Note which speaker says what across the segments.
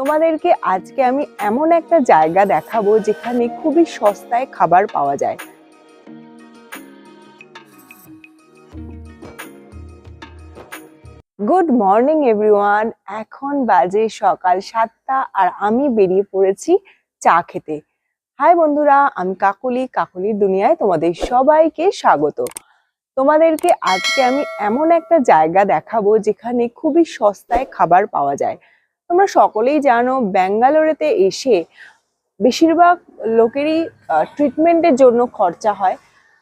Speaker 1: তোমাদেরকে আজকে আমি এমন একটা জায়গা দেখাবো যেখানে খুবই সস্তায় খাবার পাওয়া যায়। গুড মর্নিং এভরিওয়ান এখন বাজে সকাল সাতটা আর আমি বেরিয়ে পড়েছি চা খেতে। হাই বন্ধুরা, আমি কাকলি। কাকলির দুনিয়ায় তোমাদের সবাইকে স্বাগত। তোমাদেরকে আজকে আমি এমন একটা জায়গা দেখাবো যেখানে খুবই সস্তায় খাবার পাওয়া যায়। তোমরা সকলেই জানো, ব্যাঙ্গালোরেতে এসে বেশিরভাগ লোকেরই ট্রিটমেন্টের জন্য খরচা হয়।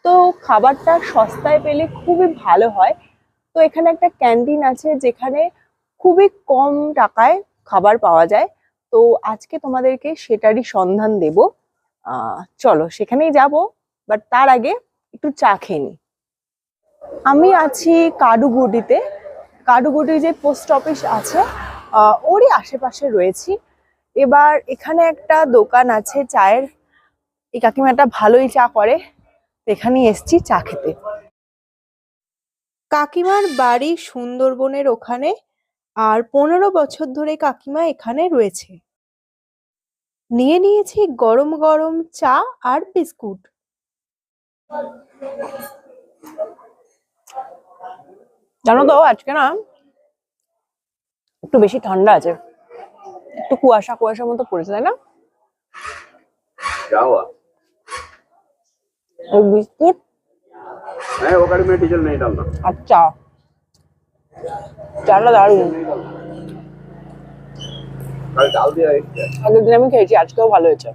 Speaker 1: তো খাবারটা সস্তায় পেলে খুবই ভালো হয়। তো এখানে একটা ক্যান্টিন আছে যেখানে খুবই কম টাকায় খাবার পাওয়া যায়। তো আজকে তোমাদেরকে সেটারই সন্ধান দেব। চলো, সেখানেই যাব বাট তার আগে একটু চা খেয়ে নিই। আমি আছি কাডুগুডিতে কাডুগুডি যে পোস্ট অফিস আছে ওরই আশেপাশে রয়েছি। এবার এখানে একটা দোকান আছে চায়ের। এই কাকিমাটা ভালোই চা করে এখানেই এসছি চা খেতে। কাকিমার বাড়ি সুন্দরবনের ওখানে, আর পনেরো বছর ধরে কাকিমা এখানে রয়েছে। নিয়ে নিয়েছি গরম গরম চা আর বিস্কুট। জানো তো, আজকে না একটু বেশি ঠান্ডা আছে একটু কুয়াশা কুয়াশার মতো পড়েছে তাই না
Speaker 2: क्या हुआ
Speaker 1: ওই বিস্কুট
Speaker 2: नहीं वो गाड़ी में डीजल नहीं डालना
Speaker 1: আর চা চাটা দারুণ
Speaker 2: कल डाल दिया एक से।
Speaker 1: আগের দিন আমি খেয়েছি আজকেও ভালো হয়েছে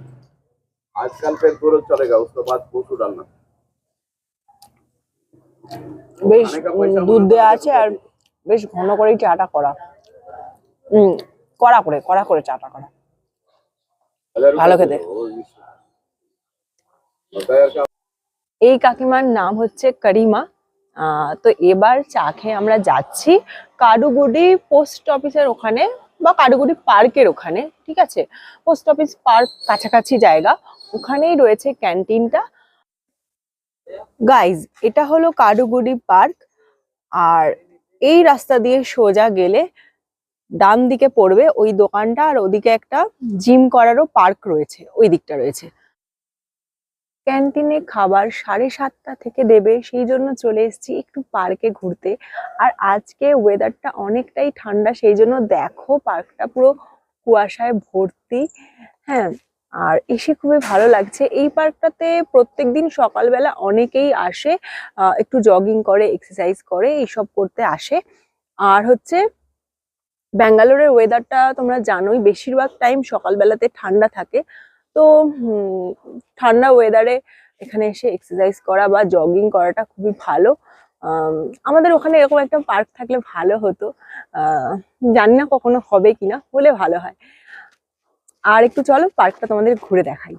Speaker 2: आजकल पे पूरा चलेगा उसके बाद फोटो डालना
Speaker 1: বেশ
Speaker 2: খানে কা
Speaker 1: উম,
Speaker 2: পয়সা
Speaker 1: দুধ
Speaker 2: মনে
Speaker 1: দেওয়া
Speaker 2: করে
Speaker 1: আছে আর বেশ ঘন করেই চাটা করা হুম কড়া করে কড়া করে চাটা করা। ভালো খেতে। এই কাকিমার নাম হচ্ছে করিমা। তো এবার চা খেয়ে আমরা যাচ্ছি কাডুগুডি পোস্ট অফিসের ওখানে বা কাডুগুডি পার্কের ওখানে ঠিক আছে? পোস্ট অফিস পার্ক কাছাকাছি জায়গা ওখানেই রয়েছে ক্যান্টিনটা। গাইজ এটা হলো কাডুগুডি পার্ক আর এই রাস্তা দিয়ে সোজা গেলে ডান দিকে পড়বে ওই দোকানটা আর ওদিকে একটা জিম করারও পার্ক রয়েছে, ওই দিকটা রয়েছে। ক্যান্টিনে খাবার সাড়ে সাতটা থেকে দেবে, সেই জন্য চলে এসেছি একটু পার্কে ঘুরতে। আর আজকে ওয়েদারটা অনেকটাই ঠান্ডা, সেই জন্য দেখো পার্কটা পুরো কুয়াশায় ভর্তি। হ্যাঁ আর এসে খুবই ভালো লাগছে। এই পার্কটাতে প্রত্যেক দিন সকালবেলা অনেকেই আসে একটু জগিং করে এক্সারসাইজ করে, এইসব করতে আসে। আর হচ্ছে ব্যাঙ্গালোরের ওয়েদারটা তোমরা জানোই, বেশিরভাগ টাইম সকালবেলাতে ঠান্ডা থাকে। তো ঠান্ডা ওয়েদারে এখানে এসে এক্সারসাইজ করা বা জগিং করাটা খুবই ভালো। আমাদের ওখানে এরকম একটা পার্ক থাকলে ভালো হতো। জানি না কখনো হবে কিনা, হলে ভালো হয়। আর একটু চলো পার্কটা তোমাদের ঘুরে দেখাই।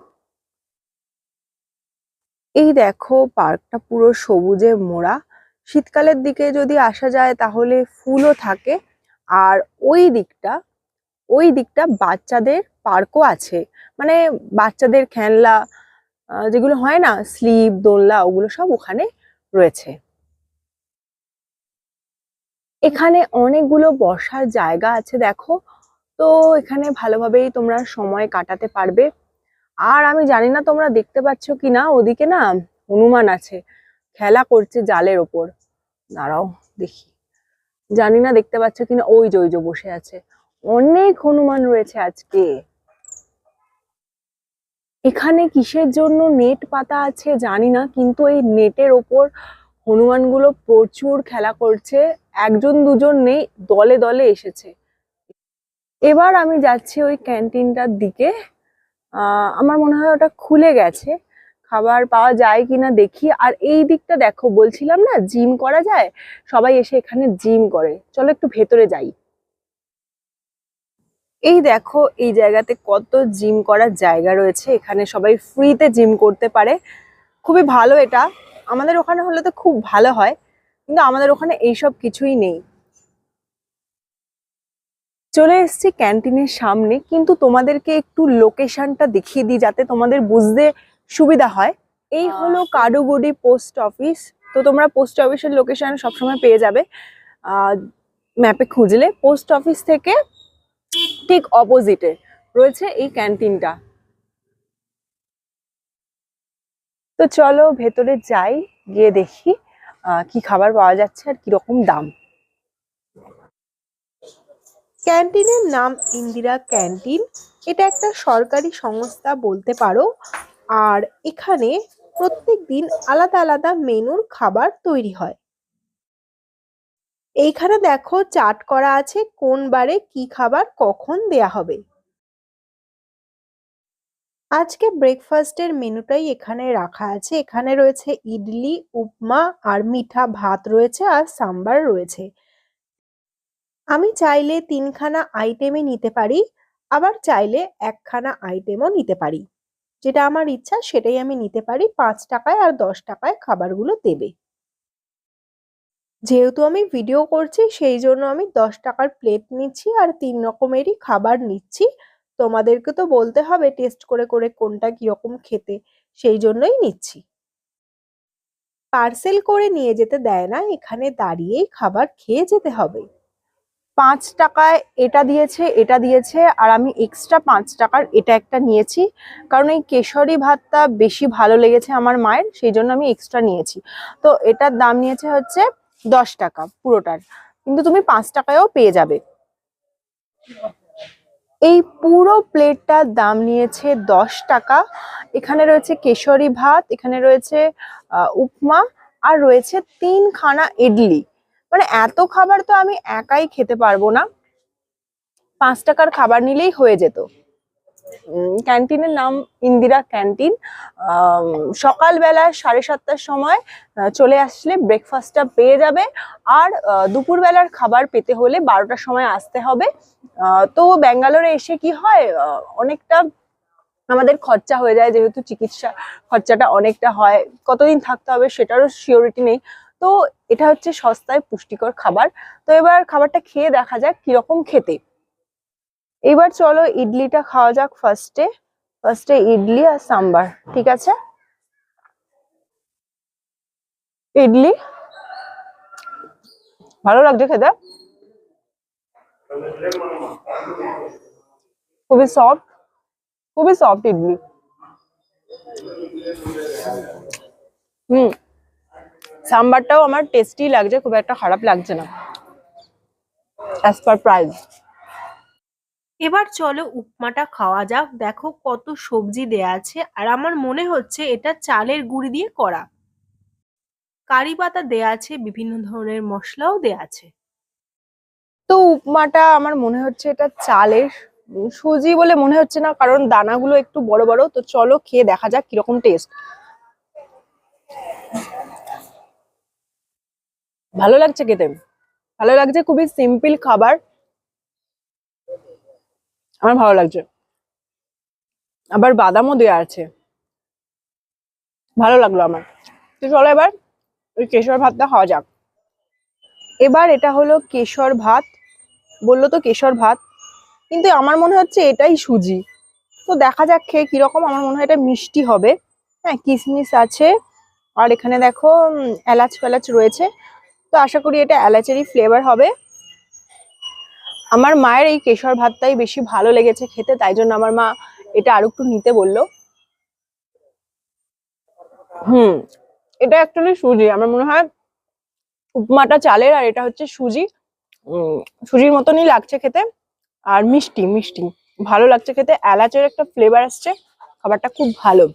Speaker 1: এই দেখো পার্কটা পুরো সবুজে মোড়া। শীতকালের দিকে যদি আসা যায়, তাহলে ফুলও থাকে। আর ওই দিকটা ওই দিকটা বাচ্চাদের পার্কও আছে। মানে বাচ্চাদের খেলনা যেগুলো হয় না, স্লিপ, দোলনা, ওগুলো সব ওখানে রয়েছে। এখানে অনেকগুলো বসার জায়গা আছে, দেখো। তো এখানে ভালোভাবেই তোমরা সময় কাটাতে পারবে। আর আমি জানি না তোমরা দেখতে পাচ্ছ কি না, ওদিকে না হনুমান আছে, খেলা করছে জালের ওপর। দাঁড়াও, দেখি। জানি না, দেখতে পাচ্ছ কিনা? ওই যে ওই যে বসে আছে। অনেক হনুমান রয়েছে আজকে। এখানে কিসের জন্য নেট পাতা আছে জানি না, কিন্তু এই নেটের ওপর হনুমানগুলো প্রচুর খেলা করছে। একজন, দুজন নেই, দলে দলে এসেছে। এবার আমি যাচ্ছি ওই ক্যান্টিনটার দিকে। আমার মনে হয় ওটা খুলে গেছে। খাবার পাওয়া যায় কিনা দেখি। আর এই দিকটা দেখো, বলছিলাম না, জিম করা যায়? সবাই এসে এখানে জিম করে। চলো একটু ভেতরে যাই। এই দেখো, এই জায়গাতে কত জিম করার জায়গা রয়েছে। এখানে সবাই ফ্রিতে জিম করতে পারে। খুবই ভালো এটা। আমাদের ওখানে হলে তো খুব ভালো হয়, কিন্তু আমাদের ওখানে এইসব কিছুই নেই। চলে এসেছি ক্যান্টিনের সামনে, কিন্তু তোমাদেরকে একটু লোকেশনটা দেখিয়ে দিই, যাতে তোমাদের বুঝতে সুবিধা হয়। এই হলো কাডুগুডি পোস্ট অফিস। তো তোমরা পোস্ট অফিসের লোকেশন সবসময় পেয়ে যাবে। ম্যাপে খুঁজলে পোস্ট অফিস থেকে ঠিক অপোজিটে রয়েছে এই ক্যান্টিনটা। তো চলো ভেতরে যাই গিয়ে দেখি আহ, কি খাবার পাওয়া যাচ্ছে আর কীরকম দাম।
Speaker 3: ক্যান্টিনের নাম ইন্দিরা ক্যান্টিন। এটা একটা সরকারি সংস্থা বলতে পারো। আর এখানে প্রত্যেক দিন আলাদা আলাদা মেনুর খাবার তৈরি হয়। এইখানে দেখো চাট করা আছে, কোন বারে কি খাবার কখন দেয়া হবে। আজকে ব্রেকফাস্টের মেনুটাই এখানে রাখা আছে। এখানে রয়েছে ইডলি, উপমা আর মিঠা ভাত রয়েছে আর সাম্বার রয়েছে। আমি চাইলে তিনখানা আইটেমই নিতে পারি, আবার চাইলে একখানা আইটেমও নিতে পারি। যেটা আমার ইচ্ছা সেটাই আমি নিতে পারি। পাঁচ টাকায় আর দশ টাকায় খাবারগুলো দেবে। যেহেতু আমি ভিডিও করছি, সেই জন্য আমি দশ টাকার প্লেট নিচ্ছি আর তিন রকমেরই খাবার নিচ্ছি। তোমাদেরকে তো বলতে হবে টেস্ট করে করে কোনটা কীরকম খেতে, সেই জন্যই নিচ্ছি। পার্সেল করে নিয়ে যেতে দেয় না, এখানে দাঁড়িয়েই খাবার খেয়ে যেতে হবে।
Speaker 1: পাঁচ টাকায় এটা দিয়েছে এটা দিয়েছে, আর আমি এক্সট্রা পাঁচ টাকার এটা একটা নিয়েছি। কারণ এই কেশরি ভাতটা বেশি ভালো লেগেছে আমার মায়ের, সেই জন্য আমি এক্সট্রা নিয়েছি। তো এটার দাম নিয়েছে হচ্ছে দশ টাকা পুরোটার। কিন্তু তুমি পাঁচ টাকায়ও পেয়ে যাবে। এই পুরো প্লেটটার দাম নিয়েছে দশ টাকা। এখানে রয়েছে কেশরি ভাত, এখানে রয়েছে উপমা, আর রয়েছে তিনখানা ইডলি। মানে এত খাবার তো আমি একাই খেতে পারব না। পাঁচ টাকার খাবার নিলেই হয়ে যেত। ক্যান্টিনের নাম ইন্দিরা ক্যান্টিন সকালবেলা সাড়ে সাতটার সময় চলে আসলে ব্রেকফাস্টটা পেয়ে যাবে। আর দুপুরবেলার খাবার পেতে হলে বারোটার সময় আসতে হবে। তো ব্যাঙ্গালোরে এসে কি হয় অনেকটা আমাদের খরচা হয়ে যায়, যেহেতু চিকিৎসা খরচাটা অনেকটা হয়। কতদিন থাকতে হবে সেটারও শিওরিটি নেই। তো এটা হচ্ছে সস্তায় পুষ্টিকর খাবার। তো এবার খাবারটা খেয়ে দেখা যাক কীরকম খেতে। এবার চলো ইডলিটা খাওয়া যাক ফার্স্টে ফার্স্টে ইডলি আর সাম্বার, ঠিক আছে? ইডলি। ভালো লাগছে খেতে? খুবই সফট খুবই সফট ইডলি। হুম। সাম্বারটাও আমার টেস্টি লাগছে খুব একটা খারাপ লাগছে না অ্যাজ পার প্রাইস
Speaker 3: এবার চলো উপমাটা খাওয়া যাক দেখো কত সবজি দেয়া আছে আর আমার মনে হচ্ছে এটা চালের গুঁড়ি দিয়ে করা। কারি পাতা দেয়া আছে বিভিন্ন ধরনের মশলাও দেয়া আছে।
Speaker 1: তো উপমাটা আমার মনে হচ্ছে এটা চালের সুজি বলে মনে হচ্ছে না কারণ দানাগুলো একটু বড় বড় তো চলো খেয়ে দেখা যাক কীরকম টেস্ট ভালো লাগছে খেতে। ভালো লাগছে, খুবই সিম্পল খাবার। আমার ভালো লাগছে। আবার বাদামও দেওয়া আছে। ভালো লাগল আমার। তো চলো এবার ওই কেশর ভাতটা খাওয়া যাক। এবার এটা হলো কেশর ভাত। বলল তো কেশর ভাত। কিন্তু আমার মনে হচ্ছে এটাই সুজি। তো দেখা যাক খেয়ে কীরকম। আমার মনে হয় এটা মিষ্টি হবে। হ্যাঁ কিশমিশ আছে। আর এখানে দেখো এলাচ ফেলাচ রয়েছে। তো আশা করি এটা এলাচেরই ফ্লেভার হবে। আমার মায়ের এই কেশর ভাতটাই বেশি ভালো লেগেছে খেতে, তাই জন্য আমার মা এটা আরও একটু নিতে বলল। হুম, এটা অ্যাকচুয়ালি সুজি, আমার মনে হয় উপমাটা চালের আর এটা হচ্ছে সুজি। সুজির মতনই লাগছে খেতে আর মিষ্টি মিষ্টি, ভালো লাগছে খেতে। এলাচের একটা ফ্লেভার আসছে, খাবারটা খুব ভালো।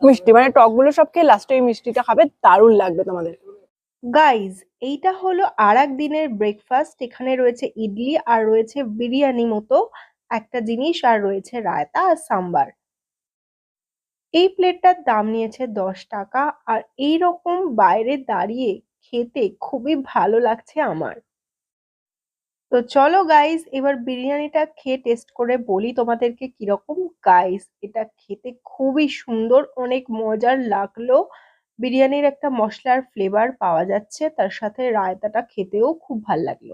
Speaker 1: মিষ্টি মানে টকগুলো সব খেয়ে লাস্টে এই মিষ্টিটা খাবে, দারুণ লাগবে তোমাদের।
Speaker 3: গাইজ এইটা হলো আর দিনের ব্রেকফাস্ট এখানে রয়েছে ইডলি আর রয়েছে বিরিয়ানি মতো একটা জিনিস, আর রয়েছে রায়তা আর সাম্বার। এই প্লেটটার দাম নিয়েছে দশ টাকা, আর এই রকম বাইরে দাঁড়িয়ে খেতে খুবই ভালো লাগছে আমার। তো চলো গাইস এবার বিরিয়ানিটা খেয়ে টেস্ট করে বলি তোমাদেরকে কীরকম। গাইস এটা খেতে খুবই সুন্দর, অনেক মজার লাগল। বিরিয়ানির একটা মশলার ফ্লেভার পাওয়া যাচ্ছে, তার সাথে রায়তাটা খেতেও খুব ভালো লাগল।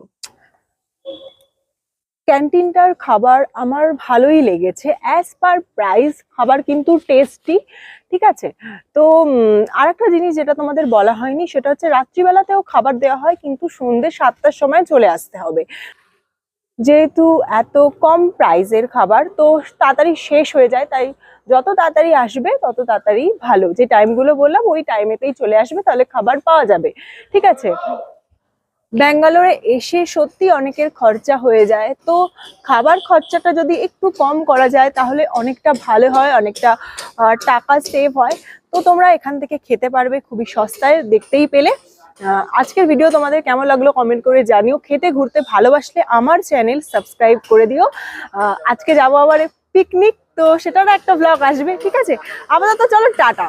Speaker 1: ক্যান্টিনটার খাবার আমার ভালোই লেগেছে। অ্যাজ পার প্রাইস খাবার কিন্তু টেস্টি ঠিক আছে? তো আর একটা জিনিস যেটা তোমাদের বলা হয়নি, সেটা হচ্ছে রাত্রিবেলাতেও খাবার দেওয়া হয়, কিন্তু সন্ধ্যে সাতটার সময় চলে আসতে হবে। যেহেতু এত কম প্রাইজের খাবার, তো তাড়াতাড়ি শেষ হয়ে যায়, তাই যত তাড়াতাড়ি আসবে, তত তাড়াতাড়ি ভালো। যে টাইমগুলো বললাম, ওই টাইমেতেই চলে আসবে, তাহলে খাবার পাওয়া যাবে। ঠিক আছে? ব্যাঙ্গালোরে এসে সত্যি অনেকের খরচা হয়ে যায়। তো খাবার খরচাটা যদি একটু কম করা যায়, তাহলে অনেকটা ভালো হয়, অনেকটা টাকা সেভ হয়। তো তোমরা এখান থেকে খেতে পারবে খুবই সস্তায়, দেখতেই পেলে। আজকের ভিডিও তোমাদের কেমন লাগল কমেন্ট করে জানিও। খেতে ঘুরতে ভালোবাসলে আমার চ্যানেল সাবস্ক্রাইব করে দিও। আজকে যাব আবার পিকনিক তো সেটারও একটা ব্লগ আসবে, ঠিক আছে? আপাতত চলো, টাটা।